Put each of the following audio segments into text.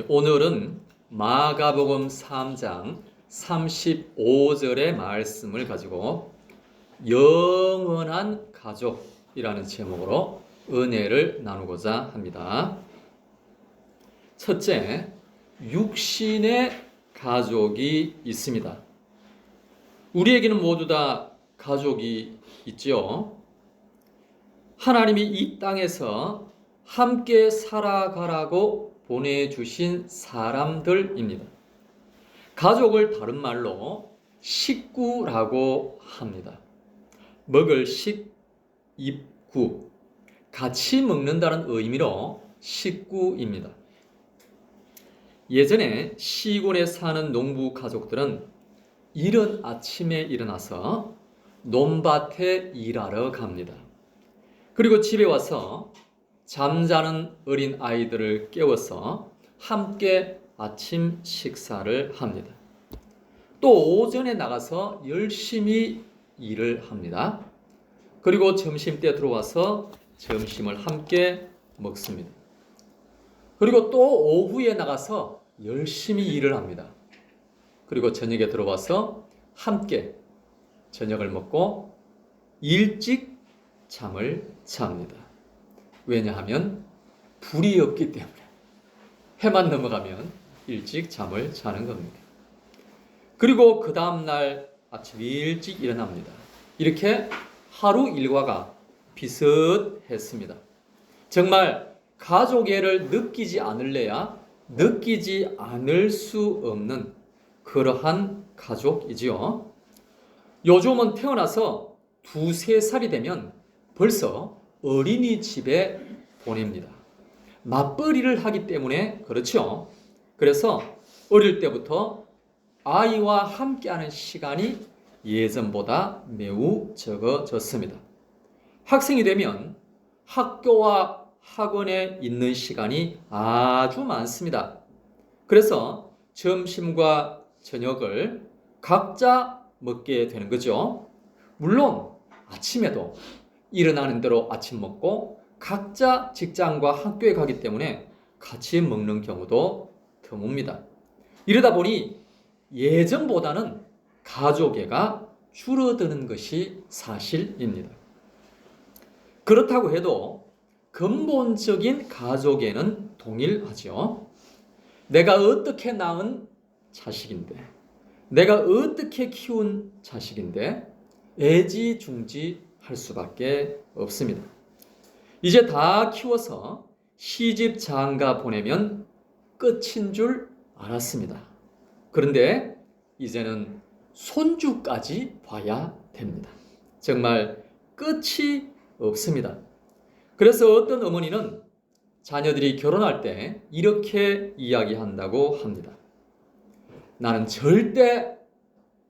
오늘은 마가복음 3장 35절의 말씀을 가지고 영원한 가족이라는 제목으로 은혜를 나누고자 합니다. 첫째, 육신의 가족이 있습니다. 우리에게는 모두 다 가족이 있지요. 하나님이 이 땅에서 함께 살아가라고 보내주신 사람들입니다. 가족을 다른 말로 식구라고 합니다. 먹을 식, 입구, 같이 먹는다는 의미로 식구입니다. 예전에 시골에 사는 농부 가족들은 이른 아침에 일어나서 논밭에 일하러 갑니다. 그리고 집에 와서 잠자는 어린 아이들을 깨워서 함께 아침 식사를 합니다. 또 오전에 나가서 열심히 일을 합니다. 그리고 점심 때 들어와서 점심을 함께 먹습니다. 그리고 또 오후에 나가서 열심히 일을 합니다. 그리고 저녁에 들어와서 함께 저녁을 먹고 일찍 잠을 잡니다. 왜냐하면 불이 없기 때문에 해만 넘어가면 일찍 잠을 자는 겁니다. 그리고 그 다음날 아침 일찍 일어납니다. 이렇게 하루 일과가 비슷했습니다. 정말 가족애를 느끼지 않을래야 느끼지 않을 수 없는 그러한 가족이지요. 요즘은 태어나서 두세 살이 되면 벌써 어린이집에 보냅니다. 맞벌이를 하기 때문에 그렇죠. 그래서 어릴 때부터 아이와 함께하는 시간이 예전보다 매우 적어졌습니다. 학생이 되면 학교와 학원에 있는 시간이 아주 많습니다. 그래서 점심과 저녁을 각자 먹게 되는 거죠. 물론 아침에도 일어나는 대로 아침 먹고 각자 직장과 학교에 가기 때문에 같이 먹는 경우도 드뭅니다. 이러다 보니 예전보다는 가족애가 줄어드는 것이 사실입니다. 그렇다고 해도 근본적인 가족애는 동일하죠. 내가 어떻게 낳은 자식인데, 내가 어떻게 키운 자식인데, 애지중지 할 수밖에 없습니다. 이제 다 키워서 시집 장가 보내면 끝인 줄 알았습니다. 그런데 이제는 손주까지 봐야 됩니다. 정말 끝이 없습니다. 그래서 어떤 어머니는 자녀들이 결혼할 때 이렇게 이야기한다고 합니다. 나는 절대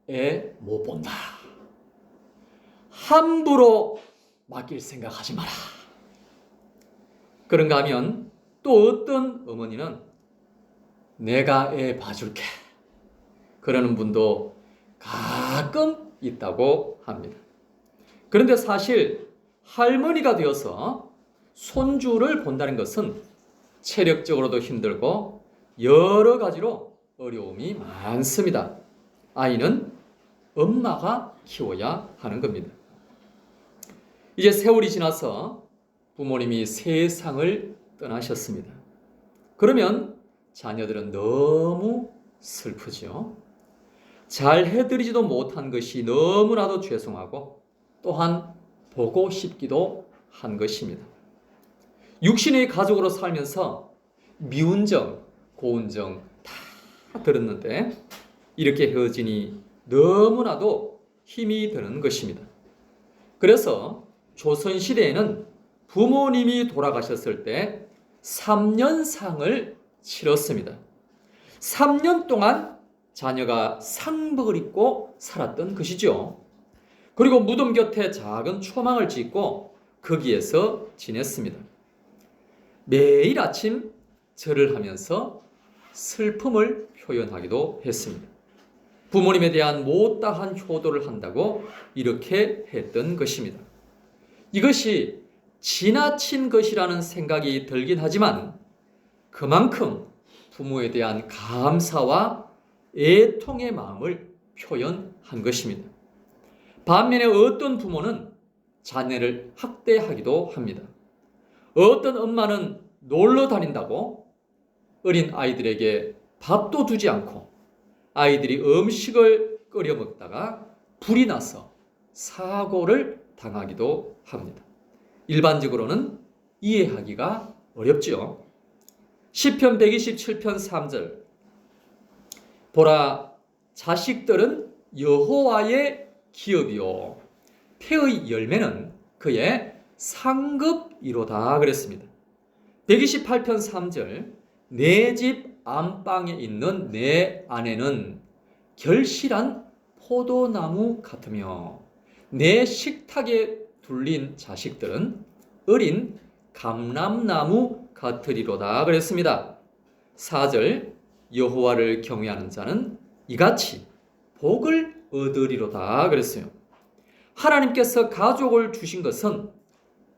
애 못 본다. 함부로 맡길 생각하지 마라. 그런가 하면 또 어떤 어머니는 내가 애 봐줄게. 그러는 분도 가끔 있다고 합니다. 그런데 사실 할머니가 되어서 손주를 본다는 것은 체력적으로도 힘들고 여러 가지로 어려움이 많습니다. 아이는 엄마가 키워야 하는 겁니다. 이제 세월이 지나서 부모님이 세상을 떠나셨습니다. 그러면 자녀들은 너무 슬프죠. 잘 해드리지도 못한 것이 너무나도 죄송하고 또한 보고 싶기도 한 것입니다. 육신의 가족으로 살면서 미운 정, 고운 정 다 들었는데 이렇게 헤어지니 너무나도 힘이 드는 것입니다. 그래서 조선 시대에는 부모님이 돌아가셨을 때 3년상을 치렀습니다. 3년 동안 자녀가 상복을 입고 살았던 것이죠. 그리고 무덤 곁에 작은 초망을 짓고 거기에서 지냈습니다. 매일 아침 절을 하면서 슬픔을 표현하기도 했습니다. 부모님에 대한 못다한 효도를 한다고 이렇게 했던 것입니다. 이것이 지나친 것이라는 생각이 들긴 하지만 그만큼 부모에 대한 감사와 애통의 마음을 표현한 것입니다. 반면에 어떤 부모는 자녀를 학대하기도 합니다. 어떤 엄마는 놀러 다닌다고 어린 아이들에게 밥도 주지 않고 아이들이 음식을 끓여 먹다가 불이 나서 사고를 당하기도 합니다. 일반적으로는 이해하기가 어렵지요. 시편 127편 3절 보라 자식들은 여호와의 기업이요 태의 열매는 그의 상급이로다 그랬습니다. 128편 3절 내 집 안방에 있는 내 아내는 결실한 포도나무 같으며 내 식탁에 둘린 자식들은 어린 감람나무 같으리로다 그랬습니다. 4절 여호와를 경외하는 자는 이같이 복을 얻으리로다 그랬어요. 하나님께서 가족을 주신 것은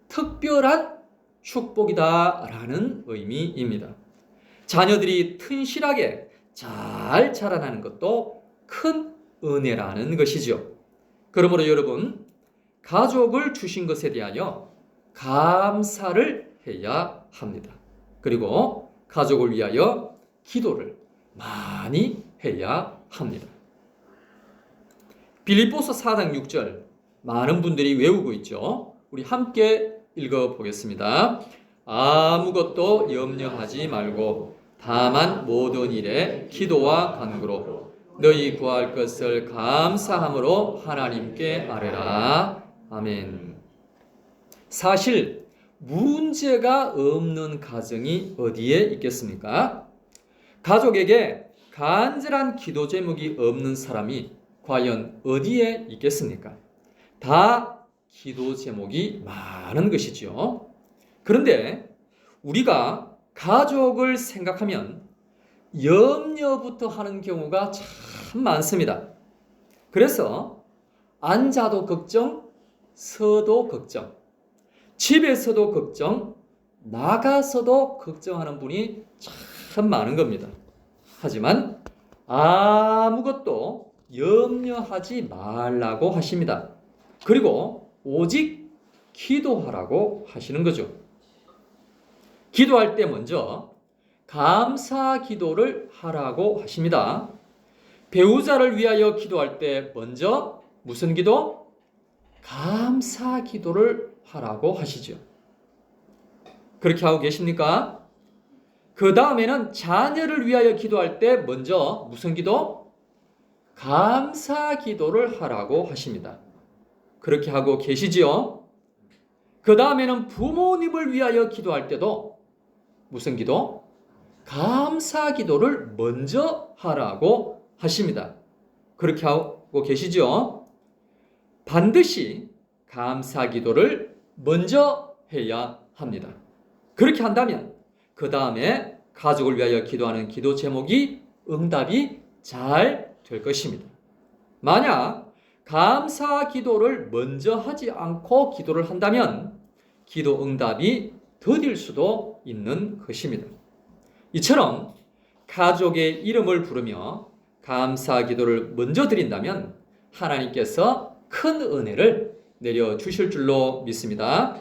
특별한 축복이다라는 의미입니다. 자녀들이 튼실하게 잘 자라나는 것도 큰 은혜라는 것이죠. 그러므로 여러분, 가족을 주신 것에 대하여 감사를 해야 합니다. 그리고 가족을 위하여 기도를 많이 해야 합니다. 빌립보서 4장 6절 많은 분들이 외우고 있죠. 우리 함께 읽어 보겠습니다. 아무것도 염려하지 말고 다만 모든 일에 기도와 간구로 너희 구할 것을 감사함으로 하나님께 아뢰라. 아멘. 사실 문제가 없는 가정이 어디에 있겠습니까? 가족에게 간절한 기도 제목이 없는 사람이 과연 어디에 있겠습니까? 다 기도 제목이 많은 것이죠. 그런데 우리가 가족을 생각하면 염려부터 하는 경우가 참 많습니다. 그래서 앉아도 걱정, 서도 걱정, 집에서도 걱정, 나가서도 걱정하는 분이 참 많은 겁니다. 하지만 아무것도 염려하지 말라고 하십니다. 그리고 오직 기도하라고 하시는 거죠. 기도할 때 먼저 감사 기도를 하라고 하십니다. 배우자를 위하여 기도할 때 먼저 무슨 기도? 감사 기도를 하라고 하시죠. 그렇게 하고 계십니까? 그 다음에는 자녀를 위하여 기도할 때 먼저 무슨 기도? 감사 기도를 하라고 하십니다. 그렇게 하고 계시지요? 그 다음에는 부모님을 위하여 기도할 때도 무슨 기도? 감사 기도를 먼저 하라고 하십니다. 그렇게 하고 계시죠? 반드시 감사 기도를 먼저 해야 합니다. 그렇게 한다면 그 다음에 가족을 위하여 기도하는 기도 제목이 응답이 잘 될 것입니다. 만약 감사 기도를 먼저 하지 않고 기도를 한다면 기도 응답이 더딜 수도 있는 것입니다. 이처럼 가족의 이름을 부르며 감사 기도를 먼저 드린다면 하나님께서 큰 은혜를 내려 주실 줄로 믿습니다.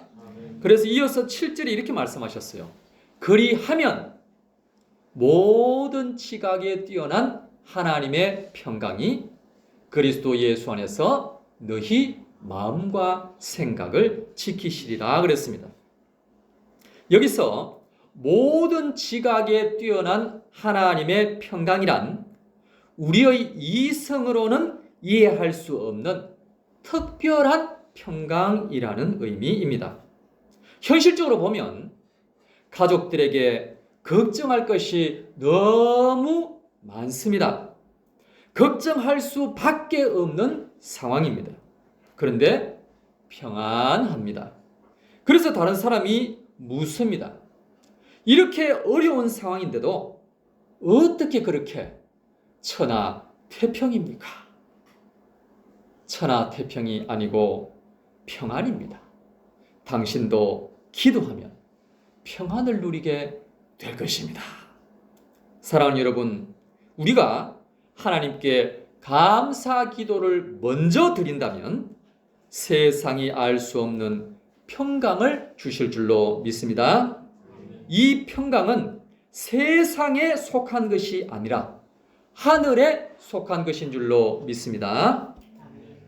그래서 이어서 7절에 이렇게 말씀하셨어요. 그리하면 모든 지각에 뛰어난 하나님의 평강이 그리스도 예수 안에서 너희 마음과 생각을 지키시리라 그랬습니다. 여기서 모든 지각에 뛰어난 하나님의 평강이란 우리의 이성으로는 이해할 수 없는 특별한 평강이라는 의미입니다. 현실적으로 보면 가족들에게 걱정할 것이 너무 많습니다. 걱정할 수밖에 없는 상황입니다. 그런데 평안합니다. 그래서 다른 사람이 묻습니다. 이렇게 어려운 상황인데도 어떻게 그렇게 천하 태평입니까? 천하 태평이 아니고 평안입니다. 당신도 기도하면 평안을 누리게 될 것입니다. 사랑하는 여러분, 우리가 하나님께 감사 기도를 먼저 드린다면 세상이 알 수 없는 평강을 주실 줄로 믿습니다. 이 평강은 세상에 속한 것이 아니라 하늘에 속한 것인 줄로 믿습니다.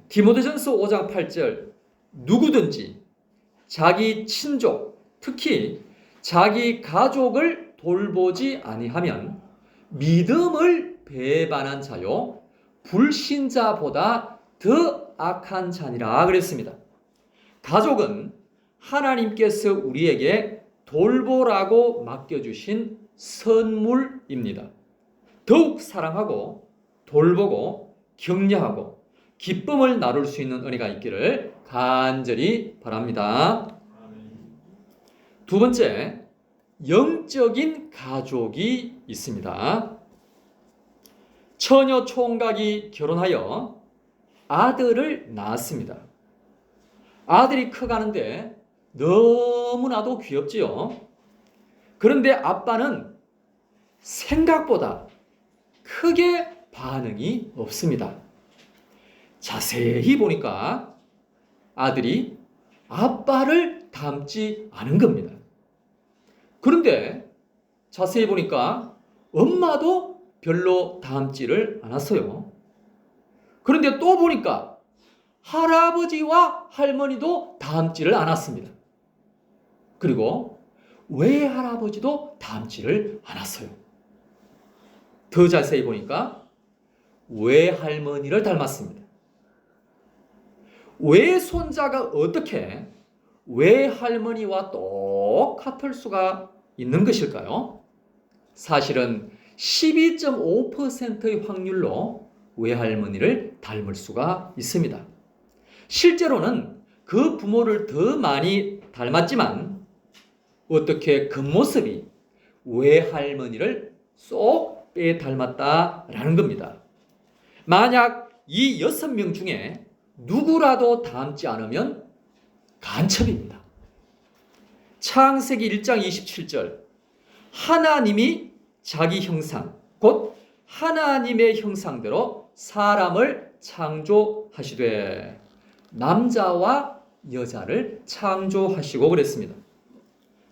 디모데전서 5장 8절 누구든지 자기 친족 특히 자기 가족을 돌보지 아니하면 믿음을 배반한 자요 불신자보다 더 악한 자니라 그랬습니다. 가족은 하나님께서 우리에게 돌보라고 맡겨주신 선물입니다. 더욱 사랑하고 돌보고 격려하고 기쁨을 나눌 수 있는 은혜가 있기를 간절히 바랍니다. 두 번째, 영적인 가족이 있습니다. 처녀 총각이 결혼하여 아들을 낳았습니다. 아들이 커가는데 너무나도 귀엽지요. 그런데 아빠는 생각보다 크게 반응이 없습니다. 자세히 보니까 아들이 아빠를 닮지 않은 겁니다. 그런데 자세히 보니까 엄마도 별로 닮지를 않았어요. 그런데 또 보니까 할아버지와 할머니도 닮지를 않았습니다. 그리고 외할아버지도 닮지를 않았어요. 더 자세히 보니까 외할머니를 닮았습니다. 외손자가 어떻게 외할머니와 똑같을 수가 있는 것일까요? 사실은 12.5%의 확률로 외할머니를 닮을 수가 있습니다. 실제로는 그 부모를 더 많이 닮았지만 어떻게 겉모습이 외할머니를 쏙 빼 닮았다라는 겁니다. 만약 이 여섯 명 중에 누구라도 닮지 않으면 간첩입니다. 창세기 1장 27절 하나님이 자기 형상 곧 하나님의 형상대로 사람을 창조하시되 남자와 여자를 창조하시고 그랬습니다.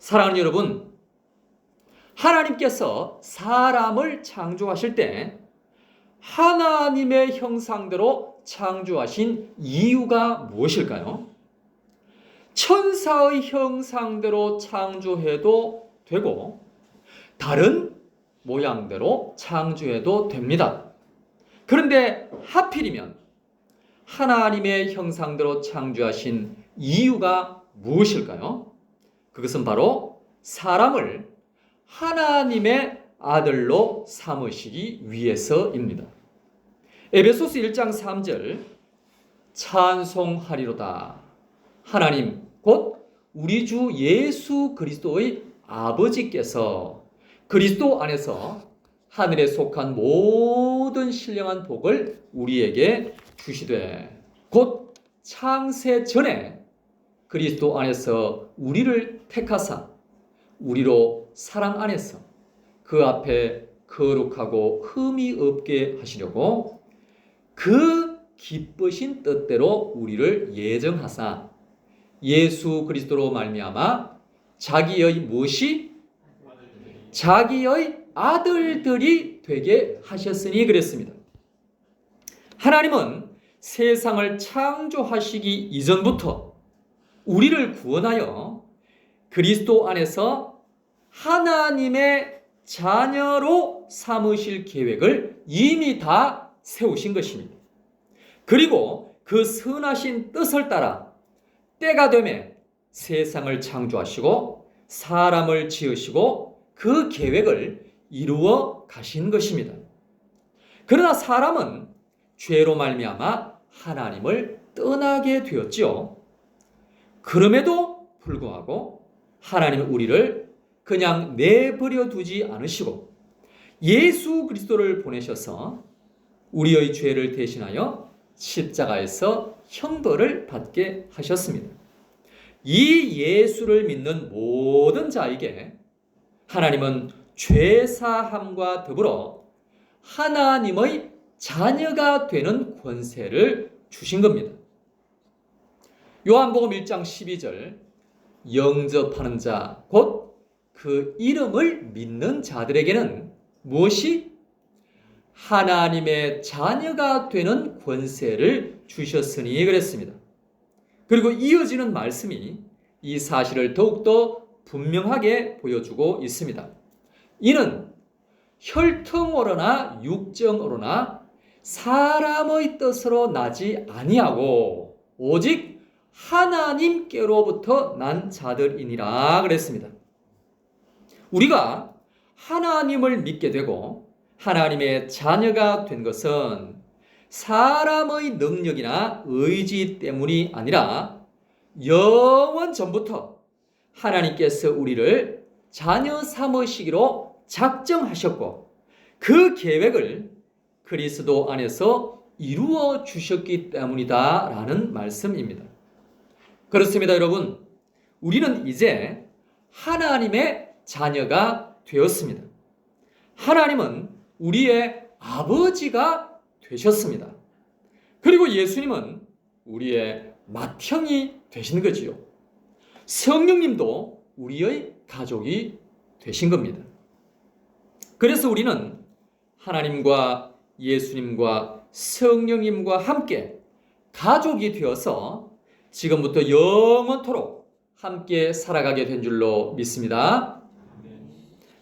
사랑하는 여러분, 하나님께서 사람을 창조하실 때 하나님의 형상대로 창조하신 이유가 무엇일까요? 천사의 형상대로 창조해도 되고 다른 모양대로 창조해도 됩니다. 그런데 하필이면 하나님의 형상대로 창조하신 이유가 무엇일까요? 그것은 바로 사람을 하나님의 아들로 삼으시기 위해서입니다. 에베소스 1장 3절 찬송하리로다. 하나님 곧 우리 주 예수 그리스도의 아버지께서 그리스도 안에서 하늘에 속한 모든 신령한 복을 우리에게 주시되 곧 창세 전에 그리스도 안에서 우리를 택하사 우리로 사랑 안에서 그 앞에 거룩하고 흠이 없게 하시려고 그 기쁘신 뜻대로 우리를 예정하사 예수 그리스도로 말미암아 자기의 무엇이 자기의 아들들이 되게 하셨으니 그랬습니다. 하나님은 세상을 창조하시기 이전부터 우리를 구원하여 그리스도 안에서 하나님의 자녀로 삼으실 계획을 이미 다 세우신 것입니다. 그리고 그 선하신 뜻을 따라 때가 되면 세상을 창조하시고 사람을 지으시고 그 계획을 이루어 가신 것입니다. 그러나 사람은 죄로 말미암아 하나님을 떠나게 되었지요. 그럼에도 불구하고 하나님은 우리를 그냥 내버려 두지 않으시고 예수 그리스도를 보내셔서 우리의 죄를 대신하여 십자가에서 형벌을 받게 하셨습니다. 이 예수를 믿는 모든 자에게 하나님은 죄사함과 더불어 하나님의 자녀가 되는 권세를 주신 겁니다. 요한복음 1장 12절 영접하는 자, 곧 그 이름을 믿는 자들에게는 무엇이 하나님의 자녀가 되는 권세를 주셨으니 그랬습니다. 그리고 이어지는 말씀이 이 사실을 더욱더 분명하게 보여주고 있습니다. 이는 혈통으로나 육정으로나 사람의 뜻으로 나지 아니하고 오직 하나님께로부터 난 자들이니라 그랬습니다. 우리가 하나님을 믿게 되고 하나님의 자녀가 된 것은 사람의 능력이나 의지 때문이 아니라 영원 전부터 하나님께서 우리를 자녀 삼으시기로 작정하셨고 그 계획을 그리스도 안에서 이루어 주셨기 때문이다라는 말씀입니다. 그렇습니다, 여러분. 우리는 이제 하나님의 자녀가 되었습니다. 하나님은 우리의 아버지가 되셨습니다. 그리고 예수님은 우리의 맏형이 되신 거지요. 성령님도 우리의 가족이 되신 겁니다. 그래서 우리는 하나님과 예수님과 성령님과 함께 가족이 되어서 지금부터 영원토록 함께 살아가게 된 줄로 믿습니다.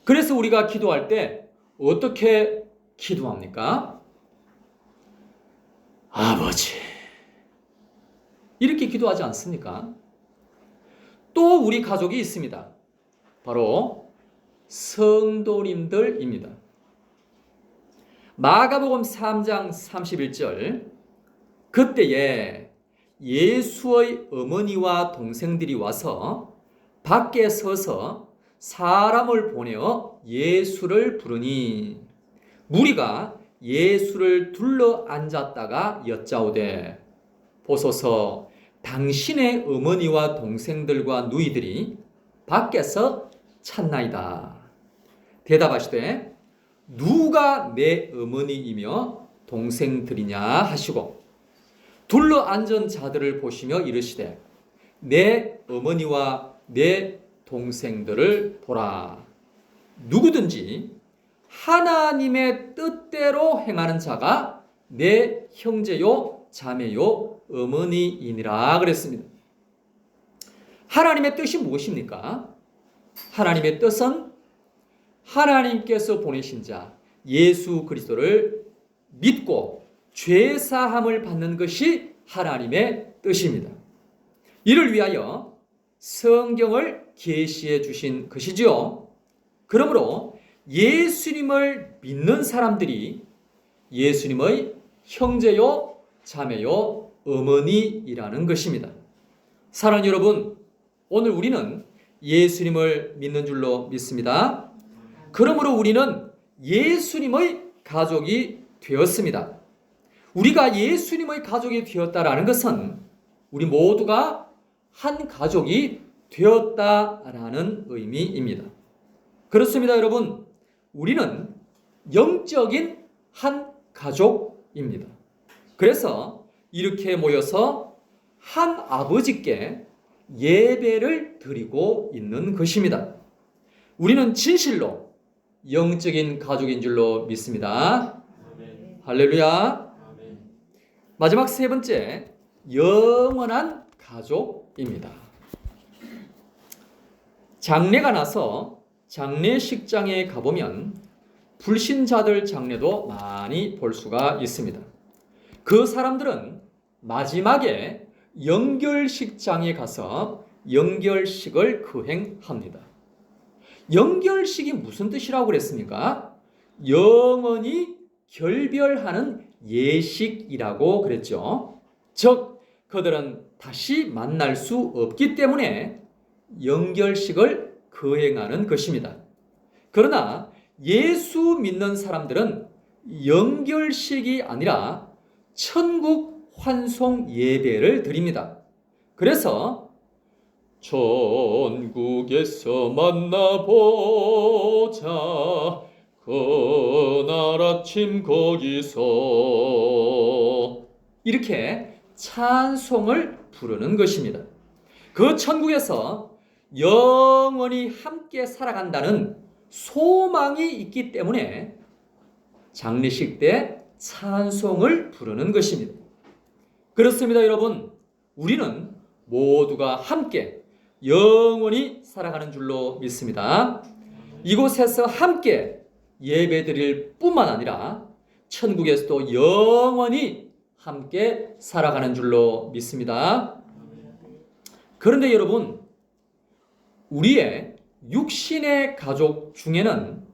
그래서 우리가 기도할 때 어떻게 기도합니까? 아버지. 이렇게 기도하지 않습니까? 또 우리 가족이 있습니다. 바로 성도님들입니다. 마가복음 3장 31절 그때에 예수의 어머니와 동생들이 와서 밖에 서서 사람을 보내어 예수를 부르니 무리가 예수를 둘러 앉았다가 여짜오되 보소서 당신의 어머니와 동생들과 누이들이 밖에서 찾나이다. 대답하시되 누가 내 어머니이며 동생들이냐 하시고 둘러 앉은 자들을 보시며 이르시되 내 어머니와 내 동생들을 보라. 누구든지 하나님의 뜻대로 행하는 자가 내 형제요 자매요 어머니이니라 그랬습니다. 하나님의 뜻이 무엇입니까? 하나님의 뜻은 하나님께서 보내신 자 예수 그리스도를 믿고 죄 사함을 받는 것이 하나님의 뜻입니다. 이를 위하여 성경을 계시해 주신 것이지요. 그러므로 예수님을 믿는 사람들이 예수님의 형제요, 자매요, 어머니이라는 것입니다. 사랑하는 여러분, 오늘 우리는 예수님을 믿는 줄로 믿습니다. 그러므로 우리는 예수님의 가족이 되었습니다. 우리가 예수님의 가족이 되었다라는 것은 우리 모두가 한 가족이 되었다라는 의미입니다. 그렇습니다, 여러분. 우리는 영적인 한 가족입니다. 그래서 이렇게 모여서 한 아버지께 예배를 드리고 있는 것입니다. 우리는 진실로 영적인 가족인 줄로 믿습니다. 할렐루야. 마지막 세 번째, 영원한 가족입니다. 장례가 나서 장례식장에 가보면 불신자들 장례도 많이 볼 수가 있습니다. 그 사람들은 마지막에 연결식장에 가서 연결식을 거행합니다. 연결식이 무슨 뜻이라고 그랬습니까? 영원히 결별하는 예식이라고 그랬죠. 즉, 그들은 다시 만날 수 없기 때문에 연결식을 거행하는 것입니다. 그러나 예수 믿는 사람들은 연결식이 아니라 천국 환송 예배를 드립니다. 그래서 천국에서 만나보자 그날 아침 거기서 이렇게 찬송을 부르는 것입니다. 그 천국에서 영원히 함께 살아간다는 소망이 있기 때문에 장례식 때 찬송을 부르는 것입니다. 그렇습니다, 여러분. 우리는 모두가 함께 영원히 살아가는 줄로 믿습니다. 이곳에서 함께 예배드릴 뿐만 아니라 천국에서도 영원히 함께 살아가는 줄로 믿습니다. 그런데 여러분, 우리의 육신의 가족 중에는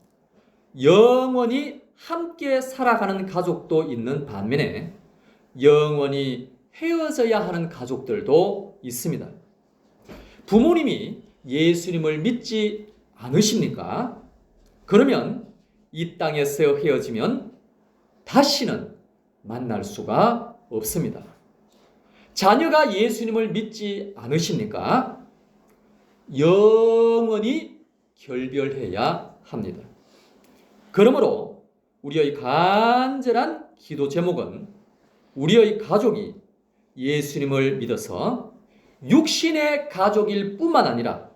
영원히 함께 살아가는 가족도 있는 반면에 영원히 헤어져야 하는 가족들도 있습니다. 부모님이 예수님을 믿지 않으십니까? 그러면 이 땅에서 헤어지면 다시는 만날 수가 없습니다. 자녀가 예수님을 믿지 않으십니까? 영원히 결별해야 합니다. 그러므로 우리의 간절한 기도 제목은 우리의 가족이 예수님을 믿어서 육신의 가족일 뿐만 아니라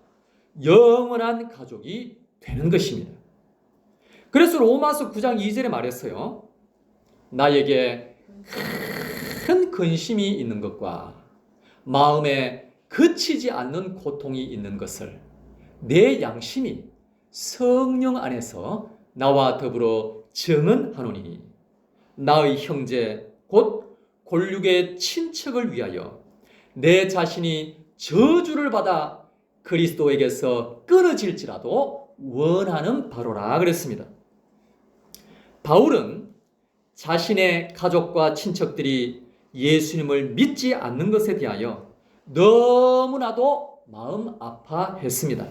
영원한 가족이 되는 것입니다. 그래서 로마서 9장 2절에 말했어요. 나에게 큰 근심이 있는 것과 마음에 그치지 않는 고통이 있는 것을 내 양심이 성령 안에서 나와 더불어 증언하노니 나의 형제 곧 골육의 친척을 위하여 내 자신이 저주를 받아 그리스도에게서 끊어질지라도 원하는 바로라 그랬습니다. 바울은 자신의 가족과 친척들이 예수님을 믿지 않는 것에 대하여 너무나도 마음 아파했습니다.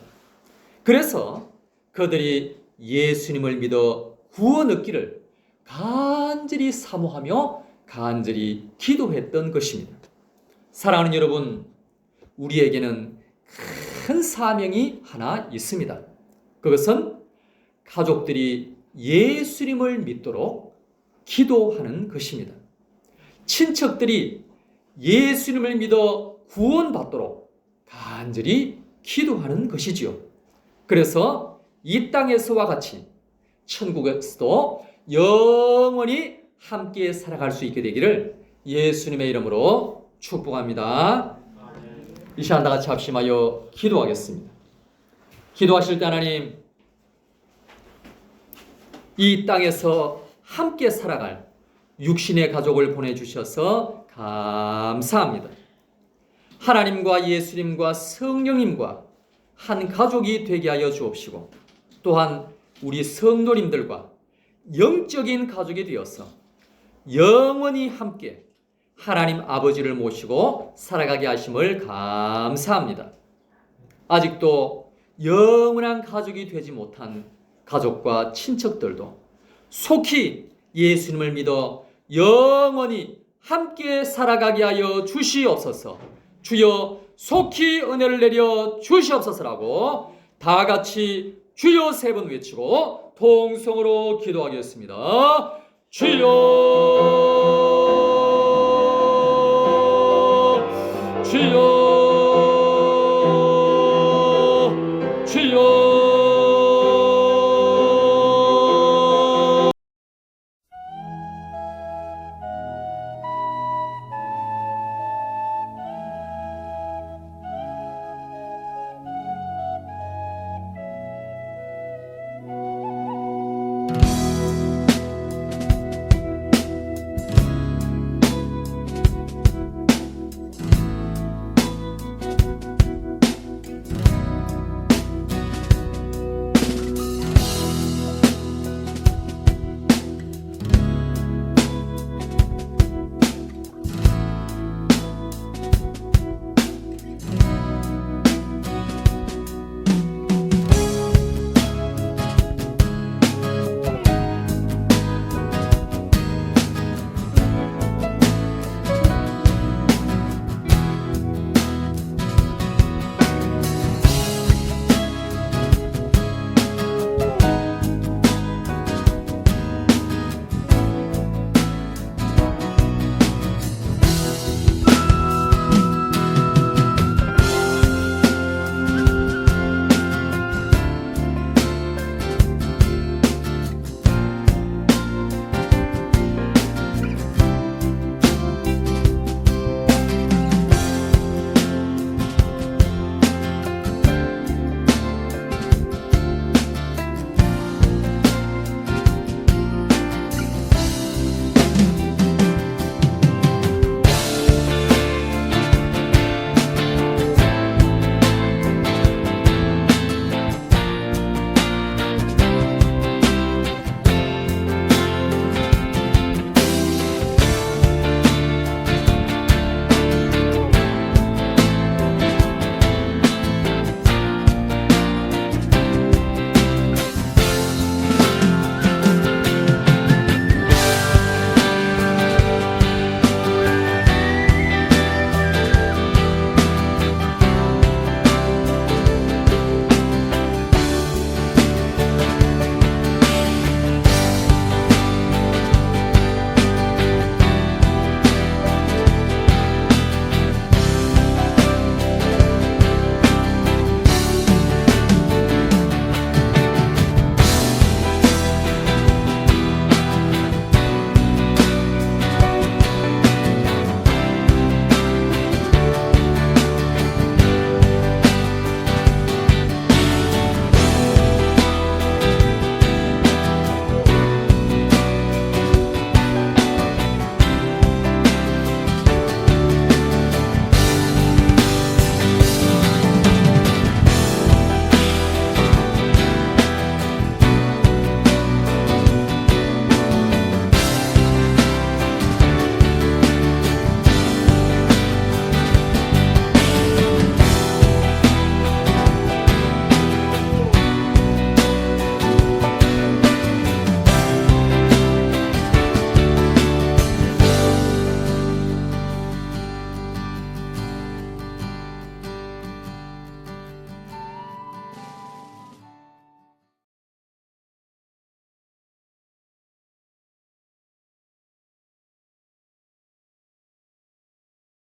그래서 그들이 예수님을 믿어 구원 얻기를 간절히 사모하며 간절히 기도했던 것입니다. 사랑하는 여러분, 우리에게는 큰 사명이 하나 있습니다. 그것은 가족들이 예수님을 믿도록 기도하는 것입니다. 친척들이 예수님을 믿어 구원받도록 간절히 기도하는 것이지요. 그래서 이 땅에서와 같이 천국에서도 영원히 함께 살아갈 수 있게 되기를 예수님의 이름으로 축복합니다. 이 시간 다 같이 합심하여 기도하겠습니다. 기도하실 때 하나님 이 땅에서 함께 살아갈 육신의 가족을 보내주셔서 감사합니다. 하나님과 예수님과 성령님과 한 가족이 되게 하여 주옵시고 또한 우리 성도님들과 영적인 가족이 되어서 영원히 함께 하나님 아버지를 모시고 살아가게 하심을 감사합니다. 아직도 영원한 가족이 되지 못한 가족과 친척들도 속히 예수님을 믿어 영원히 함께 살아가게 하여 주시옵소서. 주여 속히 은혜를 내려 주시옵소서라고 다 같이 주여 세 번 외치고 통성으로 기도하겠습니다. 주여